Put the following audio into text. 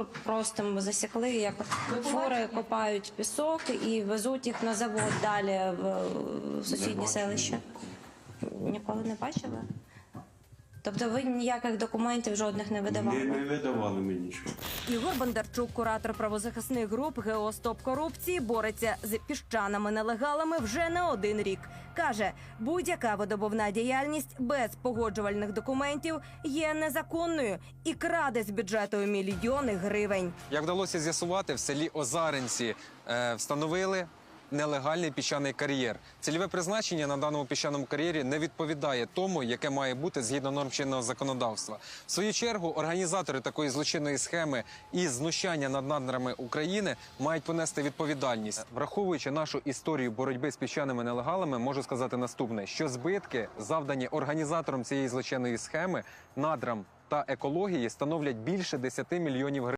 фур просто ми засікли, як фури копають пісок і везуть їх на завод далі в, в сусіднє селище. Ніколи не бачили? Тобто ви ніяких документів жодних не видавали? Не, не видавали мені нічого. Ігор Бондарчук, куратор правозахисних груп Геостоп корупції, бореться з піщаними нелегалами вже не один рік. каже, будь-яка видобувна діяльність без погоджувальних документів є незаконною і краде з бюджету мільйони гривень. Як вдалося з'ясувати, в селі Озаринці е, встановили нелегальний піщаний кар'єр. Цільове призначення на даному піщаному кар'єрі не відповідає тому, яке має бути згідно норм чинного законодавства. В свою чергу організатори такої злочинної схеми і знущання над надрами України мають понести відповідальність. Враховуючи нашу історію боротьби з піщаними нелегалами, можу сказати наступне: що збитки, завдані організатором цієї злочинної схеми, надрам та екології, становлять більше 10 мільйонів гривень.